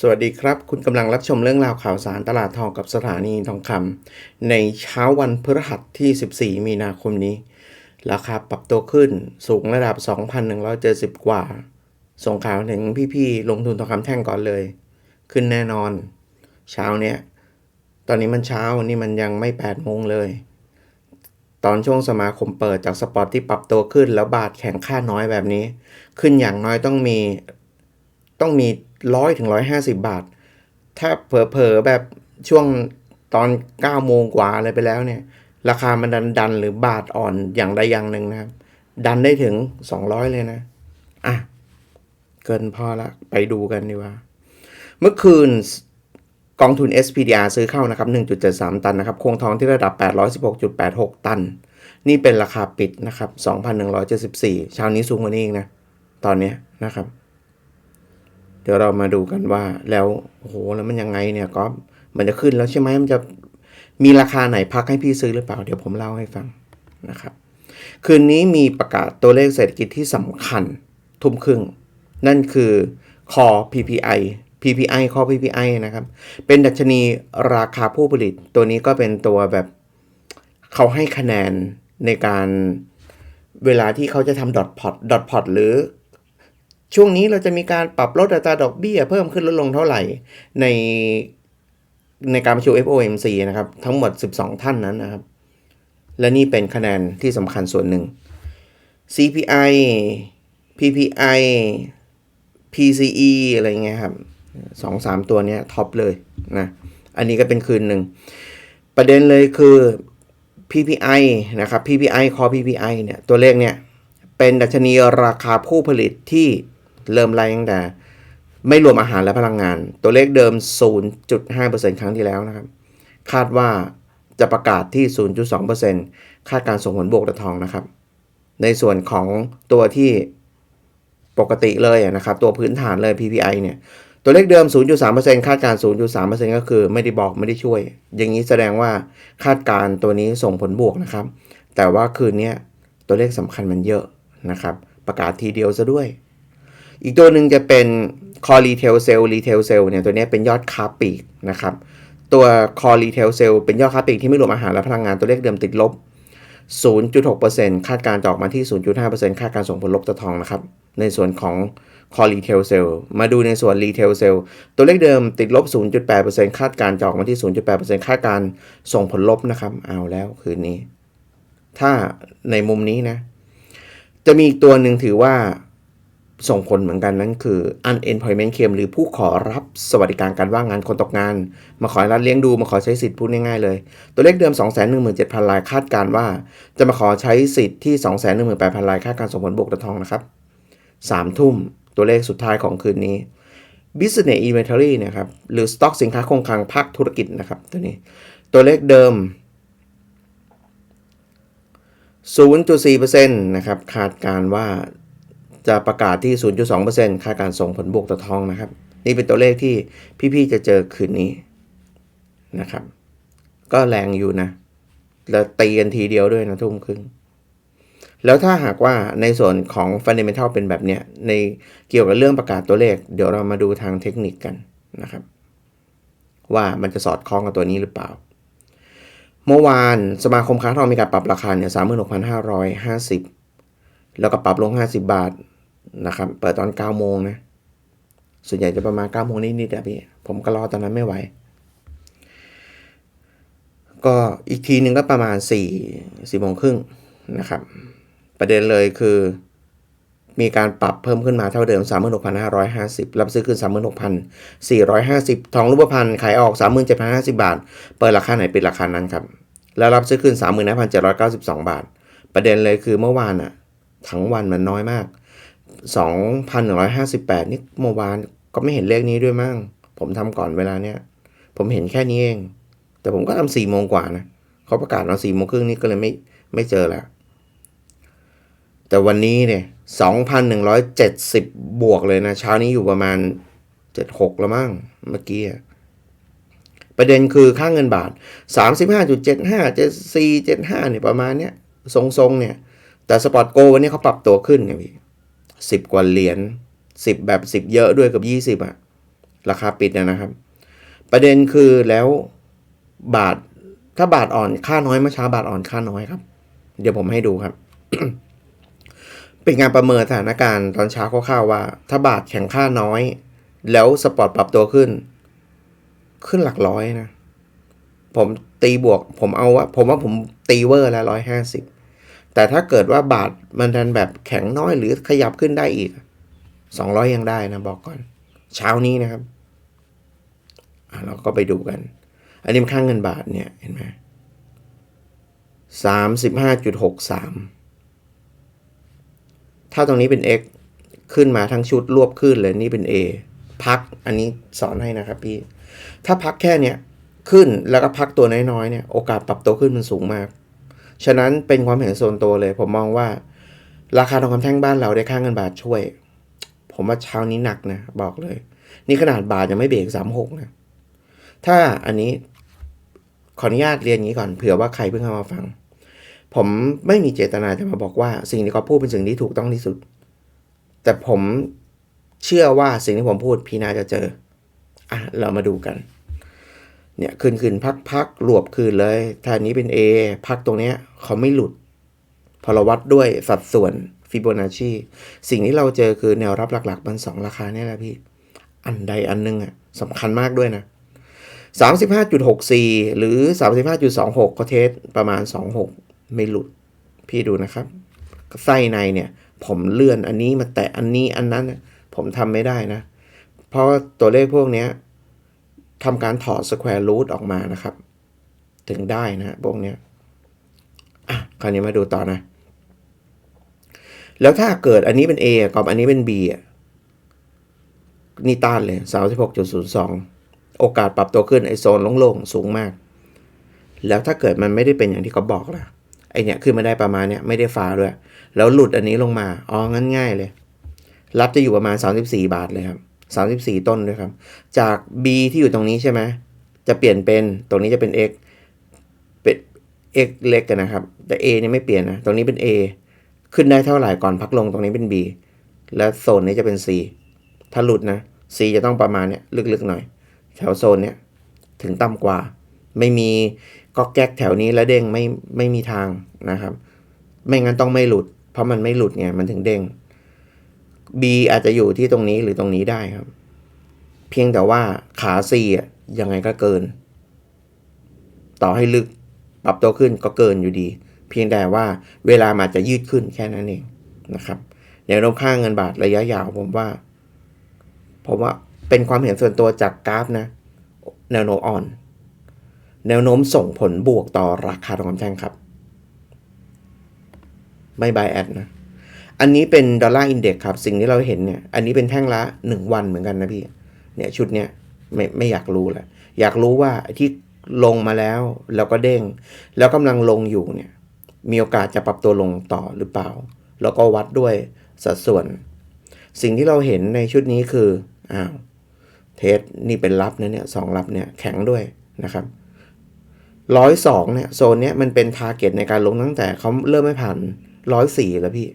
สวัสดีครับ คุณกำลังรับชมเรื่องราวข่าวสารตลาดทองกับสถานีทองคำในเช้าวันพฤหัสที่ 14 มีนาคมนี้ ราคาปรับตัวขึ้นสูงระดับ 2,170 กว่า ส่งข่าวถึงพี่ๆ ลงทุนทองคำแท่งก่อนเลย ขึ้นแน่นอน เช้าเนี้ย ตอนนี้มันเช้านี่มันยังไม่ 8 โมงเลย ตอนช่วงสมาคมเปิดจากสปอร์ตที่ปรับตัวขึ้นแล้วบาทแข็งค่าน้อยแบบนี้ ขึ้นอย่างน้อยต้องมี ต้องมีร้อยถึงร้อยห้าสิบบาท ถ้าเผลอๆแบบช่วงตอนเก้าโมงกว่าอะไรไปแล้วเนี่ย ราคามันดันดันหรือบาทอ่อนอย่างใดอย่างหนึ่งนะครับ ดันได้ถึงสองร้อยเลยนะ อะ เกินพอละ ไปดูกันดีกว่า เมื่อคืนกองทุน SPDR ซื้อเข้านะครับ 1.73 ตันนะครับ คงทองที่ระดับ 816.86 ตัน นี่เป็นราคาปิดนะครับ 2,174 เช้านี้สูงกว่านี้อีกนะ ตอนนี้นะครับ เดี๋ยวเรามาดูกันว่าแล้วโอ้โหแล้วมันยังไงเนี่ยก็มันจะขึ้นแล้วใช่ไหมมันจะมีราคาไหนพักให้พี่ซื้อหรือเปล่า เดี๋ยวผมเล่าให้ฟังนะครับคืนนี้มีประกาศตัวเลขเศรษฐกิจที่สำคัญทุ่มครึ่ง นั่นคือคอ PPI PPI คอ PPI นะครับ เป็นดัชนีราคาผู้ผลิต ตัวนี้ก็เป็นตัวแบบเขาให้คะแนนในการเวลาที่เขาจะทำดอทพอตดอทพอตหรือ ช่วงนี้เราจะมีการปรับลดอัตราดอกเบี้ยเพิ่มขึ้นลดลงเท่าไหร่ในในการประชุม FOMC นะครับ ทั้งหมด 12 ท่านนั้นนะครับ และนี่เป็นคะแนนที่สำคัญส่วนหนึ่ง CPI PPI PCE อะไรเงี้ยครับสองสามตัวเนี้ยท็อปเลยนะ อันนี้ก็เป็นคืนหนึ่ง ประเด็นเลยคือ PPI นะครับ PPI คอ PPI เนี่ย ตัวเลขเนี่ย เป็นดัชนีราคาผู้ผลิตที่ เริ่มไล่ตั้งแต่ ไม่รวมอาหารและพลังงาน ตัวเลขเดิม 0.5%ครั้งที่แล้วนะครับ คาดว่าจะประกาศที่ 0.2%คาดการส่งผลบวกต่อทองนะครับ ในส่วนของตัวที่ปกติเลยนะครับ ตัวพื้นฐานเลย PPI เนี่ย ตัวเลขเดิม 0.3%คาดการ 0.3%ก็คือไม่ได้บอกไม่ได้ช่วย อย่างนี้แสดงว่าคาดการตัวนี้ส่งผลบวกนะครับ แต่ว่าคืนนี้ตัวเลขสำคัญมันเยอะนะครับ ประกาศทีเดียวซะด้วย อีกตัวหนึ่งจะเป็น Core Retail Sale Retail Sale เนี่ยตัวนี้เป็นยอดค้าปลีกนะครับตัว Core Retail Sale เป็นยอดค้าปลีกที่ไม่รวมอาหารและพลังงานตัวเลขเดิมติดลบ 0.6%คาดการจะออกมาที่ 0.5%คาดการส่งผลลบต่อทองนะครับ ในส่วนของ Core Retail Sale มาดูในส่วน Retail Sale ตัวเลขเดิมติดลบ 0.8%คาดการจะออกมาที่ 0.8%คาดการส่งผลลบนะครับเอาแล้วคืนนี้ ถ้าในมุมนี้นะ จะมีอีกตัวหนึ่งถือว่า ส่งผลเหมือนกันนั่นคือ unemployment claim หรือผู้ขอรับสวัสดิการการว่างงานคนตกงาน มาขอรับเลี้ยงดูมาขอใช้สิทธิ์พูดง่ายๆเลย ตัวเลขเดิม 217,000 รายคาดการว่า จะมาขอใช้สิทธิ์ที่ 218,000 รายคาดการส่งผลบวกต่อทองนะครับ3ทุ่มตัวเลขสุดท้ายของคืนนี้ business inventory นะครับหรือ stock สินค้าคงคลังภาคธุรกิจนะครับตัวนี้ ตัวเลขเดิม 0.4%นะครับคาดการว่า จะประกาศที่ 0.2%ค่าการส่งผลบวกต่อทองนะครับ นี่เป็นตัวเลขที่พี่ๆจะเจอคืนนี้นะครับ ก็แรงอยู่นะแล้วตีกันทีเดียวด้วยนะทุ่มครึ่งแล้วถ้าหากว่าในส่วนของ Fundamental เป็นแบบเนี้ยในเกี่ยวกับเรื่องประกาศตัวเลข เดี๋ยวเรามาดูทางเทคนิคกันนะครับ ว่ามันจะสอดคล้องกับตัวนี้หรือเปล่า เมื่อวานสมาคมค้าทองมีการปรับราคาเนี่ยสามหมื่นหกพันห้าร้อยห้าสิบแล้วก็ปรับลงห้าสิบาท นะครับ เปิดตอนเก้าโมงนะส่วนใหญ่จะประมาณเก้าโมงนิดๆอะพี่ ผมก็รอตอนนั้นไม่ไหว ก็อีกทีหนึ่งก็ประมาณสี่สี่โมงครึ่งนะครับ ประเด็นเลยคือมีการปรับเพิ่มขึ้นมาเท่าเดิม 36,550 รับซื้อขึ้น 36,450 ทองรูปพรรณขายออก 37,050 บาท เปิดราคาไหนปิดราคานั้นครับ แล้วรับซื้อขึ้น 35,792 บาท ประเด็นเลยคือเมื่อวานอะทั้งวันมันน้อยมาก 2,158 นี่เมื่อวานก็ไม่เห็นเลขนี้ด้วยมั้งผมทำก่อนเวลาเนี้ยผมเห็นแค่นี้เอง แต่ผมก็ทำสี่โมงกว่านะเขาประกาศตอนสี่โมงครึ่งนี่ก็เลยไม่ไม่เจอแล้วแต่วันนี้เนี่ย2,170 บวกเลยนะเช้านี้อยู่ประมาณ 76 แล้วมั้งเมื่อกี้ประเด็นคือค่าเงินบาท 35.75 74 75เนี่ยประมาณเนี้ยทรงๆเนี่ย แต่สปอร์ตโกวันนี้เขาปรับตัวขึ้นไงพี่ สิบกว่าเหรียญสิบแบบสิบเยอะด้วยกับยี่สิบอะราคาปิดนะนะครับ ประเด็นคือแล้วบาทถ้าบาทอ่อนค่าน้อยเมื่อเช้าบาทอ่อนค่าน้อยครับ เดี๋ยวผมให้ดูครับ เป็นการประเมินสถานการณ์ตอนเช้าคร่าวๆว่า ถ้าบาทแข็งค่าน้อย แล้วสปอร์ตปรับตัวขึ้น ขึ้นหลักร้อยนะ ผมตีบวก ผมเอาว่า ผมว่าผมตีเวอร์แล้วร้อยห้าสิบ แต่ถ้าเกิดว่าบาทมันดันแบบแข็งน้อยหรือขยับขึ้นได้อีกสองร้อยยังได้นะบอกก่อน เช้านี้นะครับเราก็ไปดูกัน อันนี้มันค่างเงินบาทเนี่ยเห็นไหมสามสิบห้าจุดหกสามถ้าตรงนี้เป็น x ขึ้นมาทั้งชุดรวบขึ้นเลยนี่เป็น a พักอันนี้สอนให้นะครับพี่ ถ้าพักแค่เนี้ยขึ้นแล้วก็พักตัวน้อยๆเนี่ยโอกาสปรับตัวขึ้นมันสูงมาก ฉะนั้นเป็นความเห็นโซนตัวเลย ผมมองว่า ราคาทองคำแท่งบ้านเราได้ค่าเงินบาทช่วย ผมว่าเช้านี้หนักนะ บอกเลย นี่ขนาดบาทยังไม่เบรกสามหกนะ ถ้าอันนี้ขออนุญาตเรียนงี้ก่อนเผื่อว่าใครเพิ่งเข้ามาฟัง ผมไม่มีเจตนาจะมาบอกว่า สิ่งที่เขาพูดเป็นสิ่งที่ถูกต้องที่สุด แต่ผมเชื่อว่าสิ่งที่ผมพูดพี่นาจะเจออะเรามาดูกัน เนี่ยคืนคืนพักพักรวบคืนเลยถ้านี้เป็น A พักตรงเนี้ยเขาไม่หลุด พอเราวัดด้วยสัดส่วนฟิโบนัชชีสิ่งที่เราเจอคือแนวรับหลักๆมันสองราคาเนี่ยแหละพี่ อันใดอันหนึงอะสำคัญมากด้วยนะ 35.64 หรือ 35.26ก็เทสประมาณ 26 ไม่หลุด พี่ดูนะครับ ไส้ในเนี่ย ผมเลื่อนอันนี้มาแตะอันนี้อันนั้น ผมทำไม่ได้นะ เพราะตัวเลขพวกเนี้ย ทำการถอด square root ออกมานะครับ ถึงได้นะพวกเนี้ยอะคราวนี้มาดูต่อนะ แล้วถ้าเกิดอันนี้เป็น A กับอันนี้เป็น B อะนี่ต้านเลย36.02โอกาสปรับตัวขึ้นไอโซนโล่งๆสูงมาก แล้วถ้าเกิดมันไม่ได้เป็นอย่างที่เขาบอกล่ะไอเนี่ยขึ้นมาได้ประมาณเนี้ยไม่ได้ฟ้าด้วย แล้วหลุดอันนี้ลงมา อ๋องั้นง่ายเลย รับจะอยู่ประมาณ 34 บาทเลยครับ 34 ต้นด้วยครับ จาก B ที่อยู่ตรงนี้ใช่ไหมจะเปลี่ยนเป็นตรงนี้จะเป็น X เป็น X เล็กกันนะครับ แต่ A เนี่ยไม่เปลี่ยนนะ ตรงนี้เป็น A ขึ้นได้เท่าไหร่ก่อนพักลงตรงนี้เป็น B แล้วโซนนี้จะเป็น C ถ้าหลุดนะ C จะต้องประมาณเนี้ยลึกๆหน่อยแถวโซนเนี้ยถึงต่ำกว่า ไม่มีก็แก๊กแถวนี้แล้วเด้งไม่ไม่มีทางนะครับ ไม่งั้นต้องไม่หลุด เพราะมันไม่หลุดไงมันถึงเด้ง B อาจจะอยู่ที่ตรงนี้หรือตรงนี้ได้ครับ เพียงแต่ว่าขา C อะยังไงก็เกิน ต่อให้ลึกปรับตัวขึ้นก็เกินอยู่ดี เพียงแต่ว่าเวลามันจะยืดขึ้นแค่นั้นเองนะครับแนวโน้มค่าเงินบาทระยะยาวผมว่าผมว่าเป็นความเห็นส่วนตัวจากกราฟนะ แนวโน้มอ่อน แนวโน้มส่งผลบวกต่อราคาทองคำแท่งครับ ไม่บายแอดนะ อันนี้เป็นดอลลาร์อินเด็กครับ สิ่งที่เราเห็นเนี่ย อันนี้เป็นแท่งละ 1 วันเหมือนกันนะพี่ เนี่ยชุดเนี้ยไม่ไม่อยากรู้แหละ อยากรู้ว่าที่ลงมาแล้วแล้วก็เด้ง แล้วกำลังลงอยู่เนี่ย มีโอกาสจะปรับตัวลงต่อหรือเปล่า แล้วก็วัดด้วยสัดส่วน สิ่งที่เราเห็นในชุดนี้คือ อ้าว เทสนี่เป็นรับนะเนี่ยสองรับเนี่ยแข็งด้วยนะครับร้อยสองเนี่ยโซนเนี้ยมันเป็นทาร์เก็ตในการลงตั้งแต่เขาเริ่มไม่ผ่านร้อยสี่แล้วพี่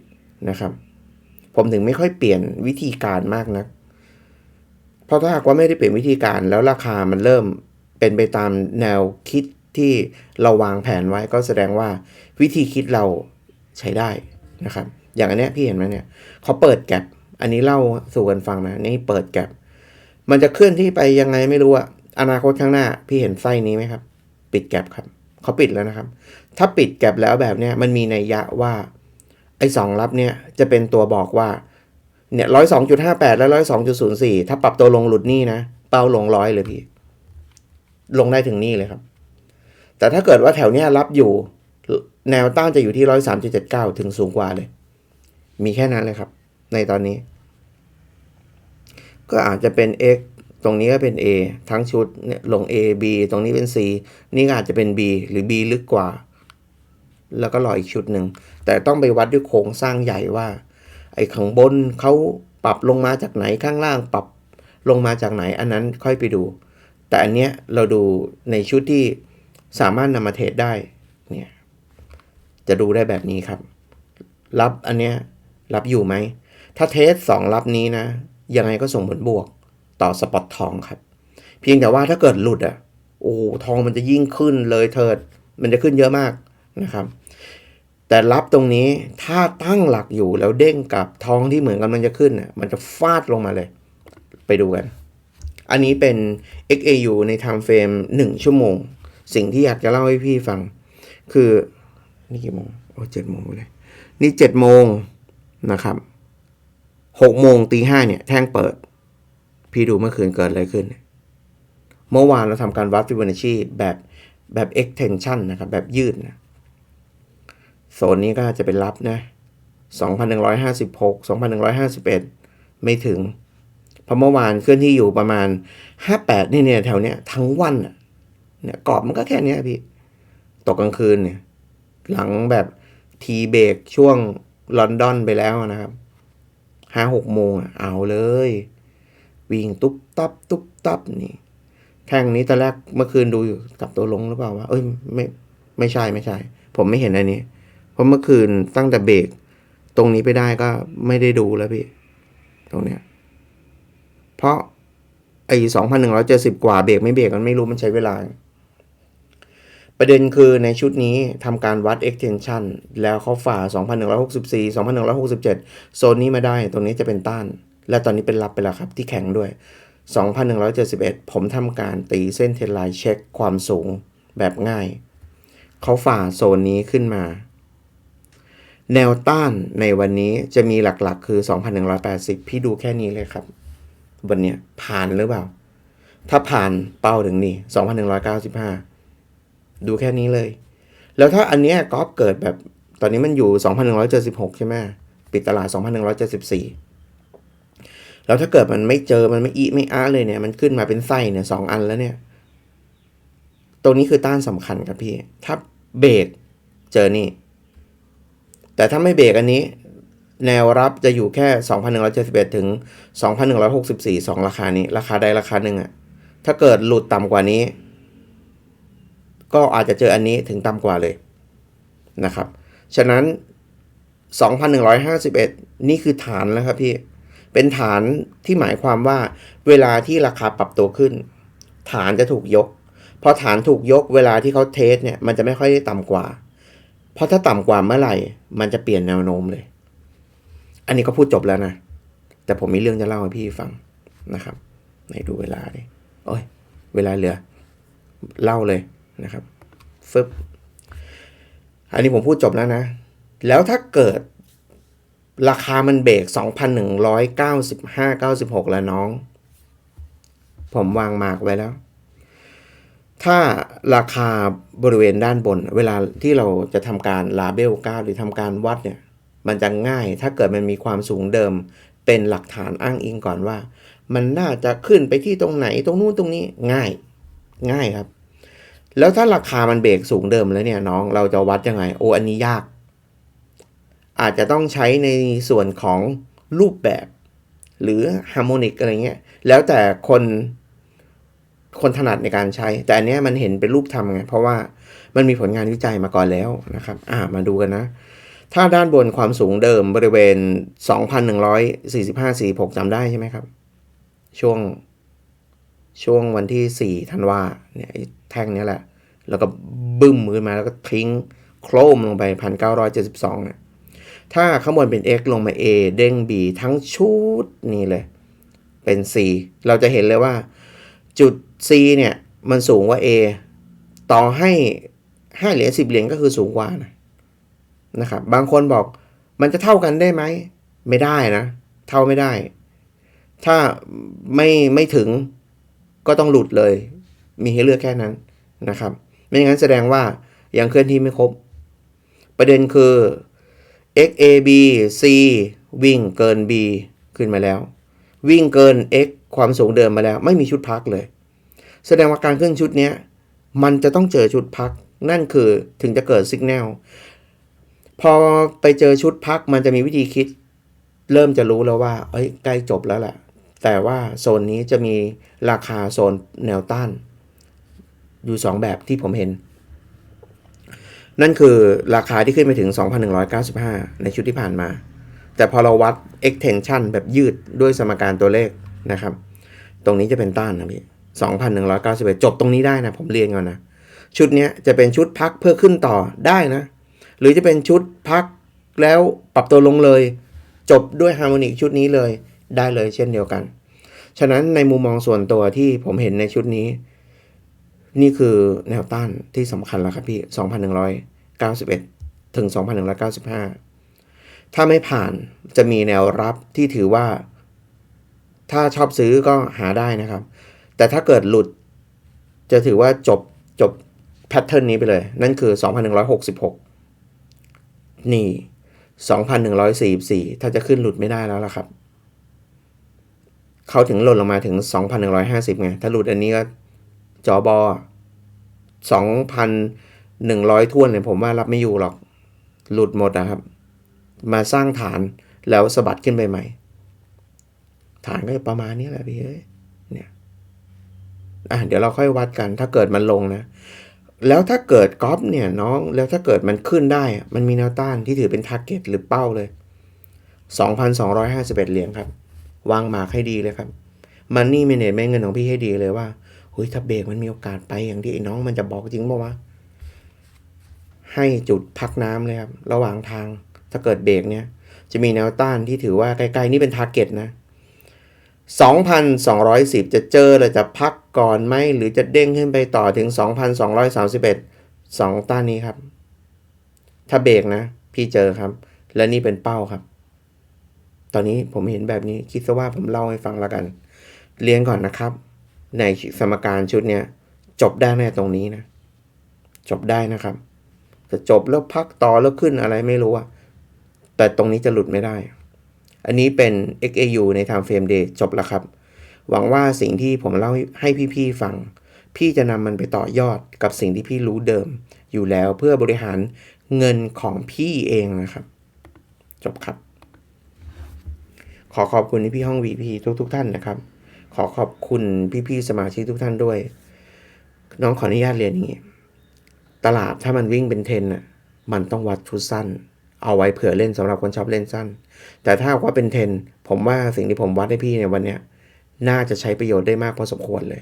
นะครับ ผมถึงไม่ค่อยเปลี่ยนวิธีการมากนะัก เพราะถ้าหากว่าไม่ได้เปลี่ยนวิธีการแล้วราคามันเริ่มเป็นไปตามแนวคิดที่เราวางแผนไว้ก็แสดงว่าวิธีคิดเราใช้ได้นะครับ อย่างอันเนี้ยพี่เห็นไหมเนี่ยเขาเปิดแกลบอันนี้เล่าสู่กันฟังนะนี่เปิดแกลบมันจะเคลื่อนที่ไปยังไงไม่รู้อะอนาคตข้างหน้า พี่เห็นไส้นี้ไหมครับ ปิดแกลบครับเขาปิดแล้วนะครับ ถ้าปิดแกลบแล้วแบบเนี้ยมันมีนัยยะว่า ไอ้สองรับเนี่ยจะเป็นตัวบอกว่าเนี่ยร้อยสองจุดห้าแปดและร้อยสองจุดศูนย์สี่ถ้าปรับตัวลงหลุดนี่นะ เป้าลงร้อยเลยพี่ ลงได้ถึงนี่เลยครับ แต่ถ้าเกิดว่าแถวเนี้ยรับอยู่แนวต้านจะอยู่ที่ร้อยสามจุดเจ็ดเก้าถึงสูงกว่าเลย มีแค่นั้นเลยครับ ในตอนนี้ ก็อาจจะเป็น x ตรงนี้ก็เป็น a ทั้งชุดเนี่ยลง a b ตรงนี้เป็น c นี่ก็อาจจะเป็น b หรือ b ลึกกว่า แล้วก็รออีกชุดหนึ่ง แต่ต้องไปวัดด้วยโครงสร้างใหญ่ว่า ไอ้ข้างบนเขาปรับลงมาจากไหนข้างล่างปรับลงมาจากไหนอันนั้นค่อยไปดู แต่อันเนี้ยเราดูในชุดที่สามารถนำมาเทรดได้เนี่ยจะดูได้แบบนี้ครับ รับอันเนี้ยรับอยู่ไหม ถ้าเทสสองรับนี้นะ ยังไงก็ส่งผลบวกต่อสปอตทองครับ เพียงแต่ว่าถ้าเกิดหลุดอะโอ้ทองมันจะยิ่งขึ้นเลยเถิด มันจะขึ้นเยอะมาก นะครับ แต่รับตรงนี้ถ้าตั้งหลักอยู่แล้วเด้งกับท้องที่เหมือนกำลังจะขึ้นน่ะมันจะฟาดลงมาเลย ไปดูกัน อันนี้เป็น XAU ใน time frame 1 ชั่วโมง สิ่งที่อยากจะเล่าให้พี่ฟัง คือนี่กี่โมงโอ้เจ็ดโมงเลยนี่เจ็ดโมงนะครับหกโมงตีห้าเนี่ย แท่งเปิด พี่ดูเมื่อคืนเกิดอะไรขึ้น เมื่อวานเราทำการวัดฟิโบนัชชีแบบแบบ extension นะครับ แบบยืดนะ โซนนี้ก็จะเป็นรับนะ 2,156 2,151 ไม่ถึง เพราะเมื่อวานเคลื่อนที่อยู่ประมาณ 58 นี่เนี่ยแถวเนี้ยทั้งวันน่ะเนี่ยกรอบมันก็แค่นี้พี่ ตกกลางคืนเนี่ย หลังแบบทีเบรกช่วงลอนดอนไปแล้วนะครับห้าหกโมงอะเอาเลย วิ่งตุ๊บตับ ตุ๊บตับนี่แท่งนี้ตอนแรกเมื่อคืนดูอยู่กับตัวลงหรือเปล่าวะเอ้ยไม่ไม่ใช่ไม่ใช่ ผมไม่เห็นอันนี้ เพราะเมื่อคืนตั้งแต่เบรกตรงนี้ไปได้ก็ไม่ได้ดูแล้วพี่ ตรงเนี้ย เพราะไอ้สองพันหนึ่งร้อยเจ็ดสิบกว่าเบรกไม่เบรกมันไม่รู้มันใช้เวลา ประเด็นคือในชุดนี้ทำการวัด extension แล้วเขาฝ่า 2,164 2,167 โซนนี้มาได้ ตรงนี้จะเป็นต้าน และตอนนี้เป็นรับไปแล้วครับที่แข็งด้วย 2,171 ผมทำการตีเส้นเทนไลน์เช็คความสูงแบบง่าย เขาฝ่าโซนนี้ขึ้นมา แนวต้านในวันนี้จะมีหลักๆ คือ 2,180 พี่ดูแค่นี้เลยครับ วันนี้ผ่านหรือเปล่า ถ้าผ่านเป้าถึงนี่2,195 ดูแค่นี้เลย แล้วถ้าอันเนี้ยกอล์ฟเกิดแบบตอนนี้มันอยู่ 2,176 ใช่ไหมปิดตลาด 2,174 แล้วถ้าเกิดมันไม่เจอมันไม่อีไม่อ้าเลยเนี่ย มันขึ้นมาเป็นไส้เนี่ยสองอันแล้วเนี่ย ตรงนี้คือต้านสำคัญครับพี่ ถ้าเบรกเจอนี่ แต่ถ้าไม่เบรกอันนี้ แนวรับจะอยู่แค่ 2,171 ถึง 2,164 2 ราคานี้ ราคาใดราคาหนึ่งอะถ้าเกิดหลุดต่ำกว่านี้ ก็อาจจะเจออันนี้ถึงต่ำกว่าเลยนะครับ ฉะนั้น 2,151 นี่คือฐานแล้วครับพี่ เป็นฐานที่หมายความว่าเวลาที่ราคาปรับตัวขึ้น ฐานจะถูกยกพอฐานถูกยกเวลาที่เขาเทสเนี่ยมันจะไม่ค่อยได้ต่ำกว่า เพราะถ้าต่ำกว่าเมื่อไหร่ มันจะเปลี่ยนแนวโน้มเลย อันนี้ก็พูดจบแล้วนะ แต่ผมมีเรื่องจะเล่าให้พี่ฟังนะครับไหนดูเวลาดิโอ้ย เวลาเหลือ เล่าเลยนะครับฟึบอันนี้ผมพูดจบแล้วนะ แล้วถ้าเกิดราคามันเบรก2,195 96 แล้วน้อง ผมวางหมากไว้แล้ว ถ้าราคาบริเวณด้านบน เวลาที่เราจะทำการลาเบลก้าหรือทำการวัดเนี่ยมันจะง่ายถ้าเกิดมันมีความสูงเดิม เป็นหลักฐานอ้างอิงก่อนว่า มันน่าจะขึ้นไปที่ตรงไหนตรงนู้นตรงนี้ง่าย ง่ายครับ แล้วถ้าราคามันเบรกสูงเดิมแล้วเนี่ยน้องเราจะวัดยังไง โอ้อันนี้ยาก อาจจะต้องใช้ในส่วนของรูปแบบ หรือฮาร์โมนิกอะไรเงี้ยแล้วแต่คน คนถนัดในการใช้ แต่อันเนี้ยมันเห็นเป็นรูปธรรมไง เพราะว่ามันมีผลงานวิจัยมาก่อนแล้วนะครับ อ่ามาดูกันนะ ถ้าด้านบนความสูงเดิมบริเวณ 2,145 46จำได้ใช่ไหมครับ ช่วงช่วงวันที่ 4 ธันวาเนี่ยแท่งนี้แหละ แล้วก็บึ้มขึ้นมาแล้วก็ทิ้งโครมลงไป 1,972เนี่ยถ้าข้างบนเป็น x ลงมา a เด้ง b ทั้งชุดนี่เลย เป็น c เราจะเห็นเลยว่า จุด c เนี่ย มันสูงกว่า a ต่อให้5เหรียญ10 เหรียญก็คือสูงกว่านะนะครับ บางคนบอกมันจะเท่ากันได้ไหม ไม่ได้นะ เท่าไม่ได้ ถ้าไม่ไม่ถึงก็ต้องหลุดเลย มีให้เลือกแค่นั้นนะครับ ไม่งั้นแสดงว่ายังเคลื่อนที่ไม่ครบ ประเด็นคือ x a b c วิ่งเกิน b ขึ้นมาแล้ว วิ่งเกิน x ความสูงเดิมมาแล้ว ไม่มีชุดพักเลย แสดงว่าการขึ้นชุดนี้มันจะต้องเจอชุดพัก นั่นคือถึงจะเกิดสัญญาณพอไปเจอชุดพักมันจะมีวิธีคิด เริ่มจะรู้แล้วว่า เอ้ยใกล้จบแล้วแหละแต่ว่าโซนนี้จะมีราคาโซนแนวต้าน อยู่ 2 แบบที่ผมเห็น นั่นคือราคาที่ขึ้นไปถึง 2,195 ในชุดที่ผ่านมา แต่พอเราวัด extension แบบยืดด้วยสมการตัวเลขนะครับ ตรงนี้จะเป็นต้านนะพี่ สองพันหนึ่งร้อยเก้าสิบเอ็ดจบตรงนี้ได้นะ ผมเรียนก่อนนะ ชุดนี้จะเป็นชุดพักเพื่อขึ้นต่อได้นะ หรือจะเป็นชุดพักแล้วปรับตัวลงเลย จบด้วยฮาร์โมนิกชุดนี้เลยได้เลยเช่นเดียวกัน ฉะนั้นในมุมมองส่วนตัวที่ผมเห็นในชุดนี้ นี่คือแนวต้านที่สำคัญแล้วครับพี่ 2,191 ถึง 2,195 ถ้าไม่ผ่านจะมีแนวรับที่ถือว่า ถ้าชอบซื้อก็หาได้นะครับ แต่ถ้าเกิดหลุด จะถือว่าจบจบแพทเทิร์นนี้ไปเลย นั่นคือ 2,166 นี่ 2,144 ถ้าจะขึ้นหลุดไม่ได้แล้วล่ะครับ เขาถึงหล่นลงมาถึง 2,150 ไง ถ้าหลุดอันนี้ก็จอบอ2,100ท้วนเนี่ยผมว่ารับไม่อยู่หรอก หลุดหมดนะครับ มาสร้างฐานแล้วสะบัดขึ้นไปใหม่ ฐานก็จะประมาณนี้แหละพี่เอ้ยเนี่ย อะเดี๋ยวเราค่อยวัดกัน ถ้าเกิดมันลงนะ แล้วถ้าเกิดกอล์ฟเนี่ยน้องแล้วถ้าเกิดมันขึ้นได้ มันมีแนวต้านที่ถือเป็นทาร์เก็ตหรือเป้าเลย 2,251 เหรียญครับ วางหมากให้ดีเลยครับมันนี่เมเนจแม่เงินของพี่ให้ดีเลยว่าเฮ้ยถ้าเบรกมันมีโอกาสไปอย่างที่ไอ้น้องมันจะบอกจริงป่าวะให้จุดพักน้ำเลยครับ ระหว่างทางถ้าเกิดเบรกเนี่ย จะมีแนวต้านที่ถือว่าใกล้ๆนี่เป็นทาร์เก็ตนะ 2,210 จะเจอหรือจะพักก่อนไหมหรือจะเด้งขึ้นไปต่อถึง 2,231 2 ต้านนี้ครับ ถ้าเบรกนะ พี่เจอครับ และนี่เป็นเป้าครับ ตอนนี้ผมเห็นแบบนี้คิดซะว่าผมเล่าให้ฟังแล้วกัน เรียนก่อนนะครับ ในสมการชุดเนี้ยจบได้แน่ตรงนี้นะ จบได้นะครับ จะจบแล้วพักต่อแล้วขึ้นอะไรไม่รู้อะแต่ตรงนี้จะหลุดไม่ได้ อันนี้เป็น XAU ใน Time Frame Day จบแล้วครับ หวังว่าสิ่งที่ผมเล่าให้พี่ๆฟัง พี่จะนำมันไปต่อยอดกับสิ่งที่พี่รู้เดิม อยู่แล้วเพื่อบริหารเงินของพี่เองนะครับ จบครับ ขอขอบคุณพี่ห้อง VP ทุกๆทท่านนะครับ ขอขอบคุณพี่ๆสมาชิกทุกท่านด้วย น้องขออนุญาตเรียนอย่างนี้ ตลาดถ้ามันวิ่งเป็นเทนน่ะ มันต้องวัดชุดสั้น เอาไว้เผื่อเล่นสำหรับคนชอบเล่นสั้น แต่ถ้าว่าเป็นเทนผมว่าสิ่งที่ผมวัดให้พี่ในวันเนี้ยน่าจะใช้ประโยชน์ได้มากพอสมควรเลย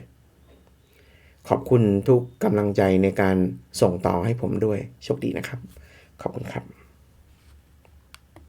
ขอบคุณทุกกำลังใจในการส่งต่อให้ผมด้วย โชคดีนะครับ ขอบคุณครับ